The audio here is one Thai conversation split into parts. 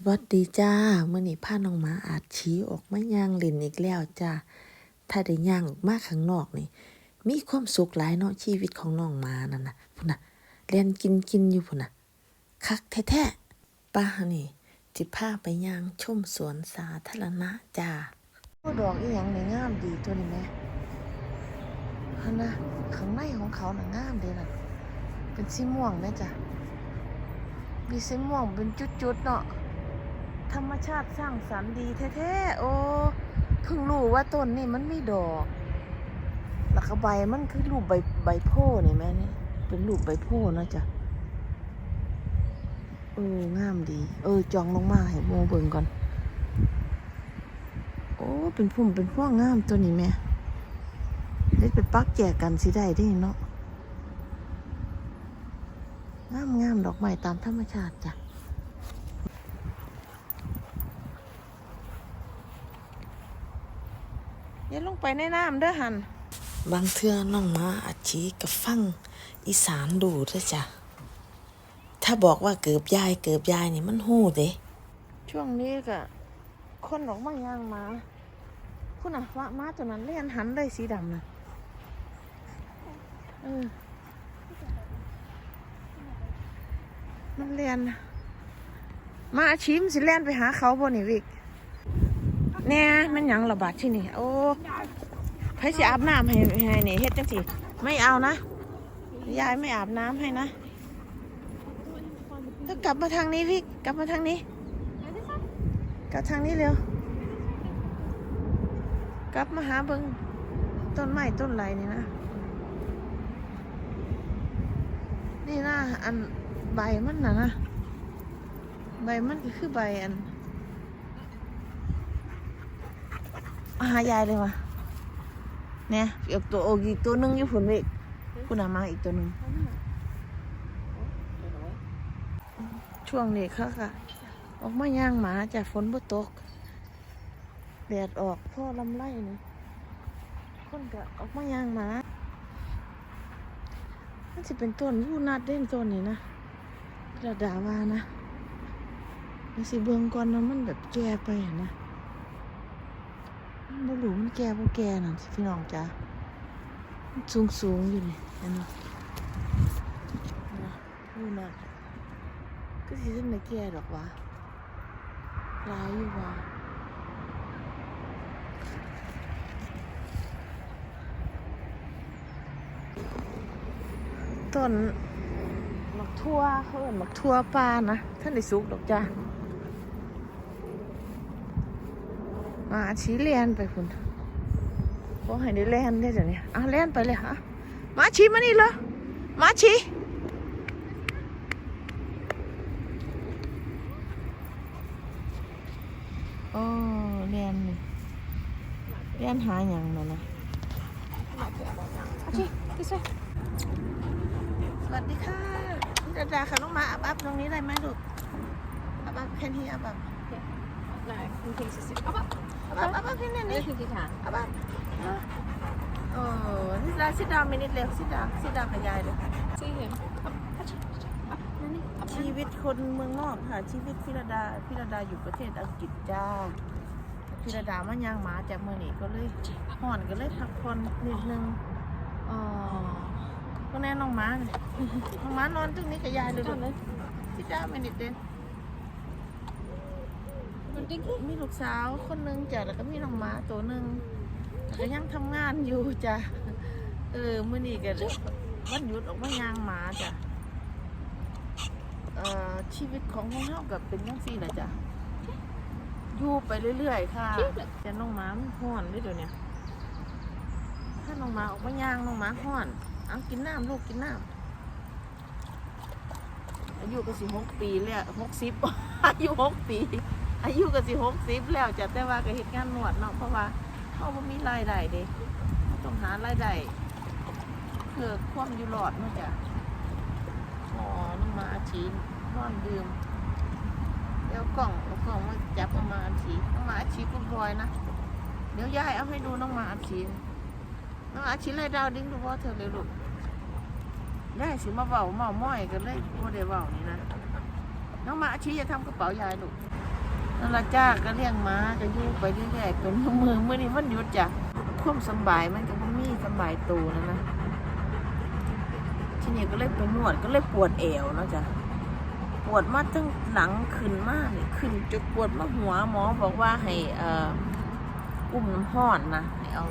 สวัสดีจ้าเมื่อนี้พาน้องหมาอาจฉีออกมาย่างเล่นอีกแล้วจ้าถ้าได้ย่างออกมาข้างนอกนี่ มีความสุขหลายเนาะชีวิตของน้องหมานั่นนะพุ่นน่ะเล่นกินกินอยู่พุ่นน่ะคักแท้ๆป้านี่สิพาไปย่างชมสวนสาธารณะจ้าโอ้ดอกอีหยังในงามดีตัวนี้แม่ฮันะข้างในของเขาหน่ะงามเด้ล่ะเป็นสีม่วงแม่จ้ะมีสีม่วงเป็นจุดๆเนาะ ธรรมชาติสร้างสรรค์ดีแท้ๆโอ้เพิ่งรู้ว่าต้นนี่มันไมีดอกแล้วก็ใบมันคือรูปใบใบโพธิ์นี่แม่นี่เป็นรูปใบโพธิ์นะจ๊ะเอองามดี เออจองลงมาให้โมเบิ่งก่อน โอ้เป็นพุ่มเป็นพวงงามตัวนี้แม่เล็ดเป็นปักแจกกันสิได้ด้เนาะงามงามดอกไม้ตามธรรมชาติจ้ะ อย่าลง ไปในน้ำเด้อหันบางเทื่อน้องหมาอาชีกับฟังอีสานดูเด้อจ้ะถ้าบอกว่าเกือบยายเกือบยายนี่มันหู้เด้ช่วงนี้ก็คนออกมาย่างหมาคุณอะว่าม้าตัวนั้นเลียนหันเลยสีดำนะเออมันเลียนมาอาชิมสิเลียนไปหาเขาบ่นี่วิก แน่มันยังระบาดที่นี่ โอ้ไผสิอาบน้ำให้ให้นี่เฮ็ดจังสิไม่เอานะ ยายไม่อาบน้ำให้นะต้องกลับมาทางนี้พี่ กลับมาทางนี้ กลับทางนี้เร็ว กลับมาหาเบิงต้นไม้ต้นไรนี่นะ นี่นะอันใบมันนะนะ ใบมันก็คือใบอัน มา หายายเลยว่ะเนี่ยอีกตัวโอกอีกตัวหนึงอยู่ผุนเวกคุณอามาอีกตัวหนึงช่วงนี้เขาค่ะออกมาย่างหมาจากฝนบ่ตกแดดออกพ่อลำไรนี่คนก็ออกมาย่างหมามันจะเป็นต้นผู้นัดเด่นต้นนี่นะระดาวานะมันสิเบืองก่อนนะมันแบบแก่ไปนะ บ่รู้มันแก่บ่แก่นั่นสิพี่น้องจ้าสูงสูงอยู่นี่เห็นบ่นะพูดนะก็สิขึ้นได้แก่ดอกวะหลายอยู่วะต้นหมักทั่วเขาเอิ้นหมักทั่วปลานะท่านได้สุกดอกจ้า มาชี้เลียนไปคุณบอกให้ได้เล่นได้เดี๋ยวนี้อะเล่นไปเลยฮะมาชี้มานี่เหรอมาชี้โอ้เลียนนี่เลียนหาอย่างนั่นนะชี้พี่ช่วยสวัสดีค่ะพี่ดาดาค่ะน้องมาอับอัพตรงนี้ได้ไหมลูกอับอัพแค่นี้อับอัพ Nej, hon finns i sitt... Abba! อับอัพอับ อัพแค่นี้ Eller finns det här? อาบ้านโอ้นี่ร้านซิดามินิดเร็วซิดาซิดากับยายเลย Se här. Abba, Nanny. ชีวิตคนเมืองนอกค่ะ ชีวิตพิรดาพิรดาอยู่ประเทศอังกฤษจ้าพิรดามันยางหมาจากเมื่อนี้ก็เลยห่อนก็เลยพักผ่อนนิดนึงอ๋อก็แน่น้องหมาเนี่ยน้องหมานอนตรงนี้กับยายเลยลูก Kalle. ซิดามินิดเด่น Varsågod. มีลูกสาวคนหนึงจ้ะแล้วก็มีน้องหมาตัวหนึ่งก็ยังทำงานอยู่จ้ะเออมื่อนี้ก็วันหยุดออกมายางหมาจ้ะเอ่อชีวิตของพวกเรากับเป็นยังซี่แหละจ้ะอยู่ไปเรื่อยๆ ค่ะแต่น้องหมามันห้อนเลยเดี๋ยวเนี้ถ้าน้องหมาออกมายางน้องหมาห้อนเอากินน้ำลูกกินน้ำอายุก็สิหกปีแล้วหกสิบ อายุหกปี อายุก็สิหกสิบแล้วจ้ะแต่ว่าก็เฮ็ดงานนวดเนาะเพราะว่าเขาบ่มีรายได้เด้ต้องหารายได้เพื่อความอยู่รอดเนาะจ้ะอ๋อน้องมาอาชีพนอนดื่มเดี๋ยวกล่องกล่องมาจับน้องมาอาชีพน้องมาอาชีพกุบอยนะเดี๋ยวยายเอาให้ดูน้องมาอาชีพน้องอาชีพเลยดาวดิ้งดูว่าเธอเลยลูกยายสิมาเบาเมาม้อยกันเลยบ่ได้เบานี่นะน้องมาอาชีพจะทำกระเป๋ายายลูก นั่นละจ้าก็เลี้ยงม้าก็อยู่ไปเรื่อยๆเป็นมือมือนี้มันหยุดจ้ะความสบายมันก็ม่มีสบายตูนะนะทีนี้ก็เลยไปนวดก็เลยปวดเอวเนาะจ้ะปวดมาตั้งหลังขึ้นมากเนี่ยขึ้นจุดปวดมาหัวหมอบอกว่าให้เอ่ออุ้มน้ำห้อนนะให้เอา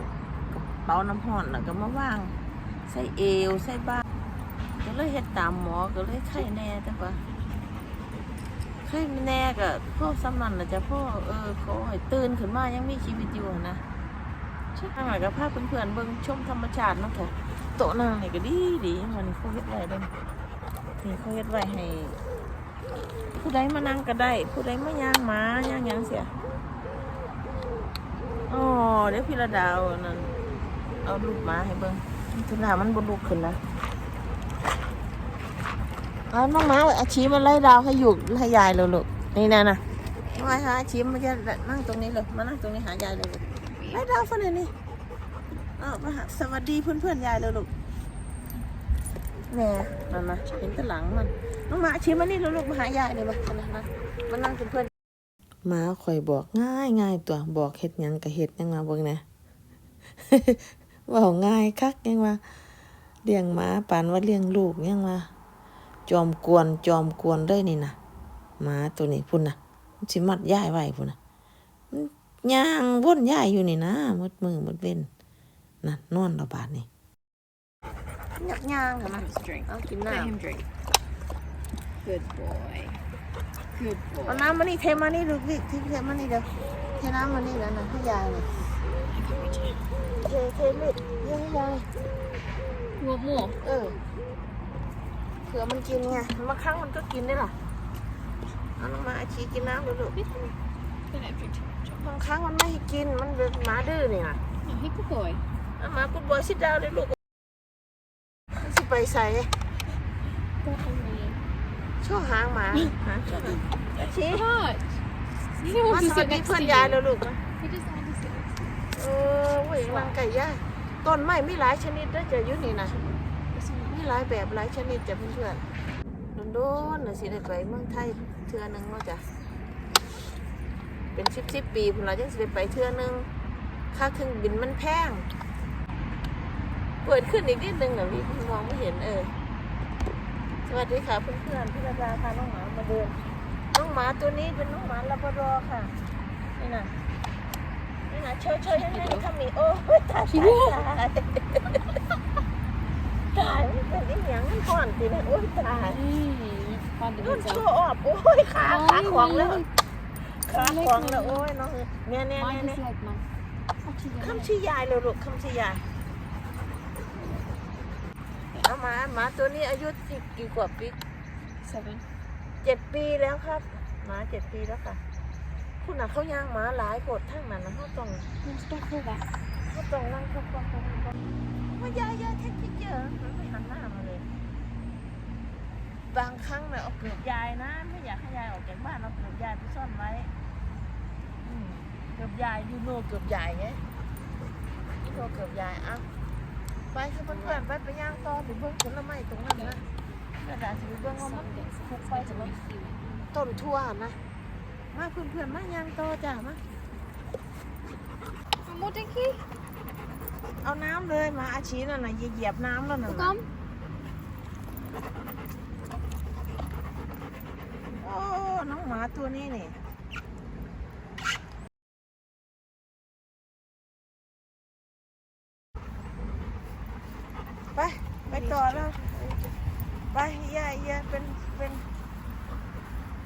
กระเป๋าน้ำห้อนแล้วก็มาว่างใส่เอวใส่บ้าก็เลยเฮ็ดตามหมอก็เลยไข้แน่แต่ว่า เคยแน่กับพ่อสำนันนะจ๊ะพ่อเออขอให้ตื่นขึ้นมายังมีชีวิตอยู่นะช่ไหมกับภาพเพื่อนๆเบิ่งชมธรรมชาติเนาะค่ะโต๊ะนั่งนี่ก็ดีดีมันนี่เขาเฮ็ดไว้เด้นี่เขาเฮ็ดไว้ให้ ผู้ใดมานั่งก็ได้ ผู้ใดมาย่างหมาย่างยังเสียอ๋อเดี๋ยวพี่ระดาวนั่นเอาลูกหมาให้เบิ่งทุนหามันบนลูกขึ้นแล้ว เอาน้องม้าอาชีมันไล่ดาวให้อยู่ให้ยายเลยลูกนี่นะนะน้องไอ้หาอาชีมันจะนั่งตรงนี้เลยมานั่งตรงนี้หายายเลยลูกไล่ดาวฟันเลยนี่เอามาหาสวัสดีเพื่อนเพื่อนๆยายเลยลูกแน่นั่นนะเห็นแต่หลังมัน น้องหมาอาชีมานี่เลยลูกมาหายายเลยมานะนะมานั่งเป็นเพื่อนหมาข่อยบอกง่ายง่ายตัวบอกเฮ็ดยังกับเฮ็ดยังมาเบิ่งนะเว่าง่ายคักยังว่าเลี้ยงหมาปานว่าเลี้ยงลูกยังว่า จอมกวนจอมกวนเลยนี่นะหมาตัวนี้พุ่นนะมันสิมัดย่ายไว้พุ่นนะมันย่างวนย่ายอยู่นี่นะหมดมือหมดเว้นนั่นนอนระบาดนี่ยักย่างเหรอนะ Let's drink. เอากิน Let น้ him drink. Good boy. Good ำ boy. เอาน้ำมานี่เทมานี่ลูกพี่เทมานี่เดี๋ยวเทน้ำมานี่แล้วนะให้ยายเลย I can reach it. เทเทเล็ดเยอะให้ยาย You want more? เออเผื่อมันกินไงบางครั้งมันก็กินได้หรอเอาลงมาอาชีกินน้ำดูลูก Let him drink too much. บางครั้งมันไม่ให้กิน มันเป็นหมาดื้อนี่นะ No, he good boy. เอามาคุณบอยสิดาวเลยลูกมันสิไปใส่ Don't worry. ช่วงหางหมาหาอาชี What? He มา wants ส to วัส sit ดี next เพื่อน to ยาย you. แล้วลูกนะ He just wants to sit next to เออเว้ยรังไก่ย่าต้นไม้มีหลายชนิดด้วยจะอยู่นี่นะ you. This one. มี หลายแบบหลายชนิดจ้ะเพื่อนๆโดนๆน่ะสิได้ไปเมืองไทยเทื่อหนึงเนาะจ้ะเป็นสิบสิบปีพุ่นเราจังสิได้ไปเทื่อหนึงค่าเครื่องบินมันแพงเปิดขึ้นอีกนิดนึงเหรอพี่มองไม่เห็นเออ สวัสดีค่ะเพื่อนๆพี่ระดาพาน้องหมามาเดินน้องหมาตัวนี้เป็นน้องหมาลาบรอค่ะ นี่นะนี่นะเชยเชยให้ให้ทำนี่โอ้ตายตายตายตายมันเป็นอีหยังมันก่อน สินะโอ้ยตาย Hey, found นุ่น himself. ชั่วออบโอ้ยขาขา Why, ขวางแล้ว why? ขาขวางแล้วโอ้ยน้องเนี่ยเนี่ย Mind เนี่ย his leg, man. Touch his leg. คำชื่อยายเลยลูกคำชื่อยายเอาหมาหมาตัวนี้อายุกี่กี่ขวบปี Seven. เจ็ดปีแล้วครับหมาเจ็ดปีแล้วค่ะคุณน่ะเขาย่างหมาหลายกดทั้งนั้นนะเขาต้อง No, stop for that. เขาต้องนั่งเขาต้องเขาต้องว่ายายยายแท็กซี่เจอมันไม่หันหน้ามาเลย บางครั้งเนี่ยเอาเกือบยายนะไม่อยากให้ยายออกจากบ้านเอาเกือบยายไปซ่อนไว้อืมเกือบยายยูโนเกือบยายไงยูโนเกือบยายอะไปค่ะเพื่อนๆไปไปย่างต่อไปเบิ้งผลไม้ตรงนั้นนะกระดาษสิไปเบิ้งว่ามันคุกไปจะมันต้นทั่วนะมาเพื่อนๆมาย่างต่อจ้ะมา One more dinky. เอาน้ำเลยมาอาชีนั่นน่ะเหยียบน้ำแล้วน่ะ Come. โอ้ น้องหมาตัวนี้นี่ไป ไปต่อแล้ว ไปยายยายเป็น เป็น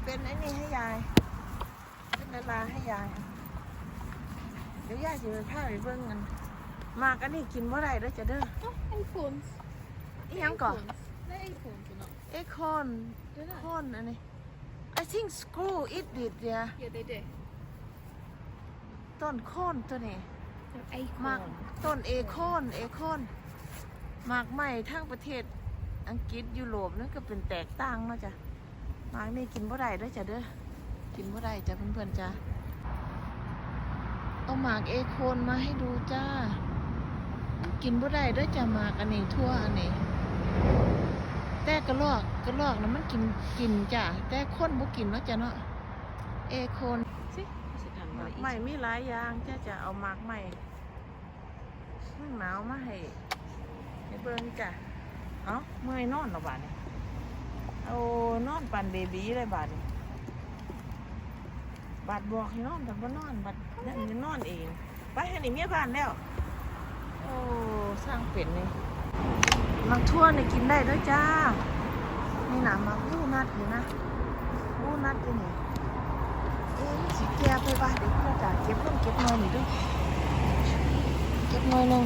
เป็นไอ้นี่ให้ยาย เป็นดาราให้ยาย เดี๋ยวยายจะไปพาไปเบิ่งกัน มากอันนี้กินเมื่อไรเด้อจะเด้อ Oh, acorns. อีหยังก่อน They're acorns or not? เอคอน Don't know. คอนอันนี้ I think screw it did yeah Yeah, they do. ต้นโคนตัวนี้ They're มาก acorn. ต้นเอคอนเอคอนมากใหม่ทั้งประเทศอังกฤษยุโรปนั่นก็เป็นแตกต่างเนาะจ้ะหมากนี่กินบ่ได้เด้อจ้ะเด้อกินบ่ได้จ้ะเพื่อนๆจ้ะเอาหมากเอโคนมาให้ดูจ้า กินบ่ได้เด้อจ้ะหมากอันนี้ทั่วอันนี้ แต่กระลอกกระลอกนะมันกินกินจ้ะแต่คนบ่กินเนาะจ้ะเนาะเอเอโคนสิสิอ่านหว่ามากอีใหม่มีหลายอย่างจะจะเอาหมากใหม่เมืองหนาวมาให้ให้เบิ่งจ้ะเอ้าเมื่อยนอนแล้วบาดนี้เอานอนปันเบบีเลยบาดนี้บาดบอกให้นอนแต่บ่นอนบาดนั่นจะนอนเอง ไปให้นี่เมียบ้านแล้ว โอ้สร้างเป็นนี่ มักทั่วนี่กินได้ด้วยจ้า นี่หนามาวู้นัดอยู่นะวู้นัดอยู่นี่เอ๊ะสิแกไปบ้านเดี๋ยวจ๋าเก็บลงเก็บหน่อยหน่อยด้วยเก็บหน่อยหนึ่ง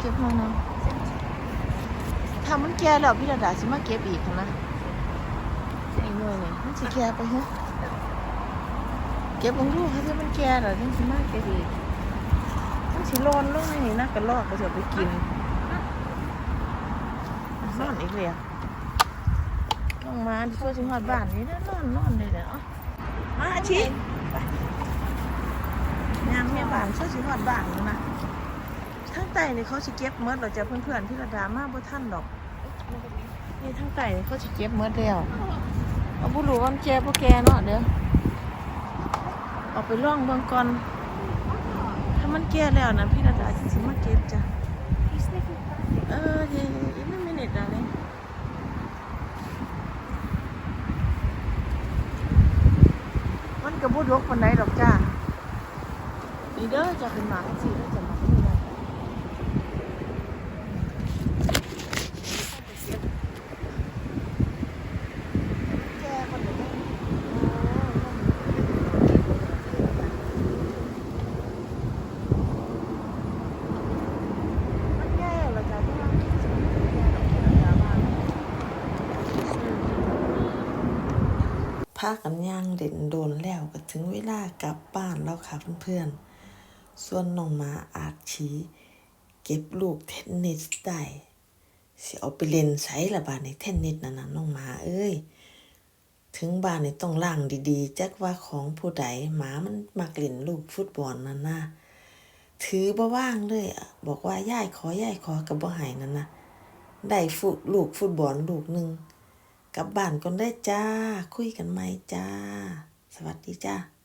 เก็บหน่อยหนึ่งถ้ามันแก่แล้วพี่ระดาสิมาเก็บอีกนะไอ้หน่วยนี่มันสิแก่ไปฮะเก็บลงดูค่ะที่มันแก่แล้วยังสิมาเก็บอีก สิโลนลงนี่นะกระลอกก็จะไปกินนอนอีกเลยอะลงมาช่วยชิหอดบ้านนี่นะนอนนอนเลยเนาะมาอาชีไปยามแม่บ้านช่วยชิหอดบ้านนะทั้งไตนี่เขาสิเก็บเมดเราจะเพื่อนๆพี่ระดามาบ่ท่านดอกนี่ทั้งไตนี่เขาสิเก็บเมดแล้วเอาบุหรุษวันแกบ่แก่เนาะเดี๋ยวเอาไปล่องเบิ่งก่อน มันแก่แล้วนะพี่ระดาสิงๆมาเก็บจ้ะเออเดี๋ยวอีกหนึ่งนิทอะไรมันกระบุดลกคนไหนดอกจ้าดีเด้อจะเป็นหมาสิเด้อจะหมาที่นั่นแกคนเดียวมันแย่เหรอจ๊ะที่ว่า พากันย่างเด่นโดนแล้วก็ถึงเวลากลับบ้านแล้วค่ะเพื่อนๆ ส่วนน้องหมาอาจฉีเก็บลูกเทนนิสได้สิเอาไปเล่นไสละบาดในเทนนิสนั่นน่ะน้องหมาเอ้ย ถึงบ้านนี่ต้องล้างดีๆ จักว่าของผู้ใดหมามันมักเล่นลูกฟุตบอลนั่นนะถือบ่ว่างเลยอะบอกว่าย่ายขอย่ายขอกับบ่ให้นั่นนะได้ฟุลูกฟุตบอลลูกหนึง กลับบ้านก่อนได้จ้า คุยกันใหม่จ้า สวัสดีจ้า